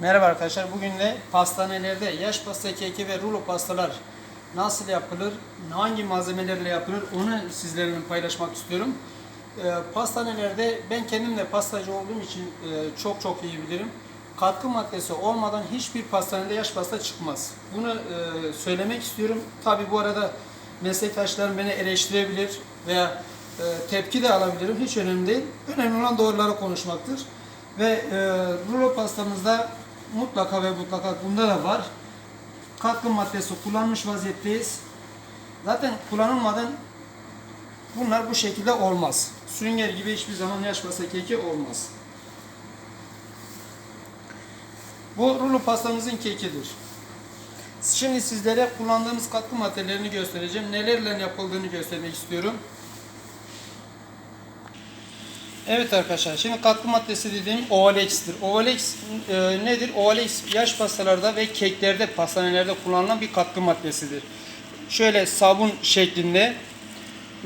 Merhaba arkadaşlar. Bugün de pastanelerde yaş pasta keki ve rulo pastalar nasıl yapılır, hangi malzemelerle yapılır onu sizlerle paylaşmak istiyorum. Ee, pastanelerde ben kendim de pastacı olduğum için e, çok çok iyi bilirim. Katkı maddesi olmadan hiçbir pastanede yaş pasta çıkmaz. Bunu e, söylemek istiyorum. Tabi bu arada meslektaşlarım beni eleştirebilir veya e, tepki de alabilirim. Hiç önemli değil. Önemli olan doğruları konuşmaktır. Ve e, rulo pastamızda mutlaka ve mutlaka bunda da var. Katkı maddesi kullanmış vaziyetteyiz. Zaten kullanılmadan bunlar bu şekilde olmaz. Sünger gibi hiçbir zaman yaş pasta keki olmaz. Bu rulo pastamızın kekidir. Şimdi sizlere kullandığımız katkı maddelerini göstereceğim. Nelerle yapıldığını göstermek istiyorum. Evet arkadaşlar şimdi katkı maddesi dediğim Ovalex'tir. Ovalex e, nedir? Ovalex yaş pastalarda ve keklerde, pastanelerde kullanılan bir katkı maddesidir. Şöyle sabun şeklinde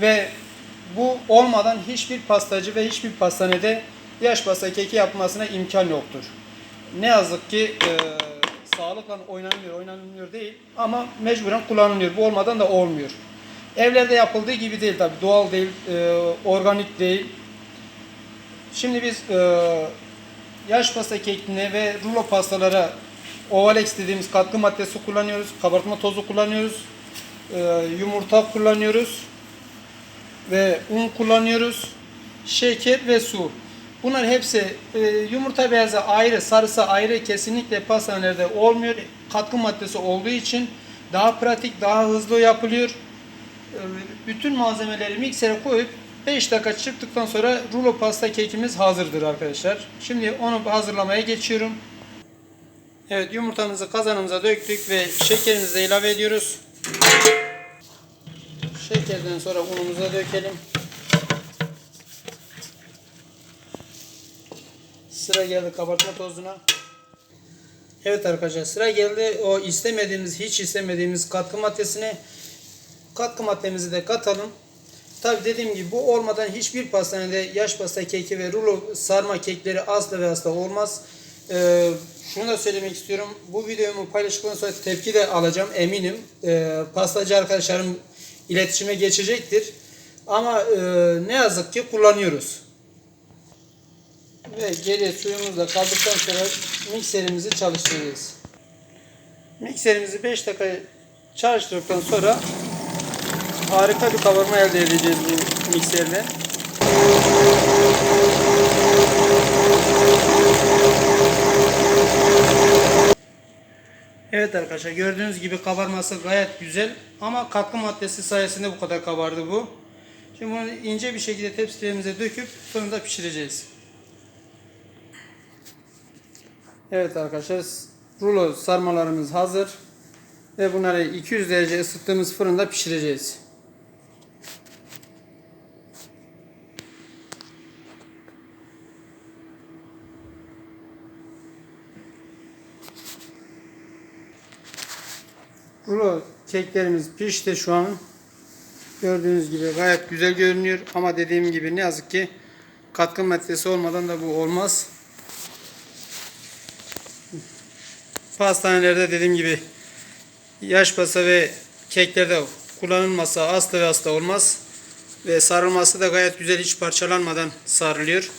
ve bu olmadan hiçbir pastacı ve hiçbir pastanede yaş pasta keki yapmasına imkan yoktur. Ne yazık ki e, sağlıkla oynanmıyor, oynanmıyor değil ama mecburen kullanılıyor. Bu olmadan da olmuyor. Evlerde yapıldığı gibi değil tabi doğal değil, e, organik değil. Şimdi biz e, yaş pasta kekine ve rulo pastalara Ovalex dediğimiz katkı maddesi kullanıyoruz. Kabartma tozu kullanıyoruz. E, yumurta kullanıyoruz. Ve un kullanıyoruz. Şeker ve su. Bunlar hepsi e, yumurta beyazı ayrı, sarısı ayrı kesinlikle pastanelerde olmuyor. Katkı maddesi olduğu için daha pratik, daha hızlı yapılıyor. E, bütün malzemeleri miksere koyup 5 dakika çıktıktan sonra rulo pasta kekimiz hazırdır arkadaşlar. Şimdi onu hazırlamaya geçiyorum. Evet yumurtamızı kazanımıza döktük ve şekerimizi ilave ediyoruz. Şekerden sonra unumuzu da dökelim. Sıra geldi kabartma tozuna. Evet arkadaşlar sıra geldi o istemediğimiz hiç istemediğimiz katkı maddesine katkı maddemizi de katalım. Tabi dediğim gibi bu olmadan hiçbir pastanede yaş pasta keki ve rulo sarma kekleri asla ve asla olmaz. Ee, şunu da söylemek istiyorum. Bu videomu paylaştıktan sonra tepki de alacağım eminim. Ee, pastacı arkadaşlarım iletişime geçecektir. Ama e, ne yazık ki kullanıyoruz. Ve geriye suyumuz da kaldıktan sonra mikserimizi çalıştıracağız. Mikserimizi 5 dakika çalıştırdıktan sonra harika bir kabarma elde edeceğiz bu mikserle. Evet arkadaşlar gördüğünüz gibi kabarması gayet güzel ama katkı maddesi sayesinde bu kadar kabardı bu. Şimdi bunu ince bir şekilde tepsilerimize döküp fırında pişireceğiz. Evet arkadaşlar rulo sarmalarımız hazır ve bunları 200 derece ısıttığımız fırında pişireceğiz. Rulo keklerimiz pişti şu an. Gördüğünüz gibi gayet güzel görünüyor ama dediğim gibi ne yazık ki katkı maddesi olmadan da bu olmaz. Pastanelerde dediğim gibi yaş pasta ve keklerde kullanılmasa asla ve asla olmaz. Ve sarılması da gayet güzel hiç parçalanmadan sarılıyor.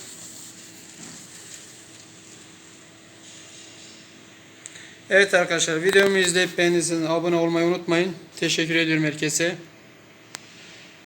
Evet arkadaşlar videomu izleyip beğendiyseniz abone olmayı unutmayın. Teşekkür ediyorum herkese.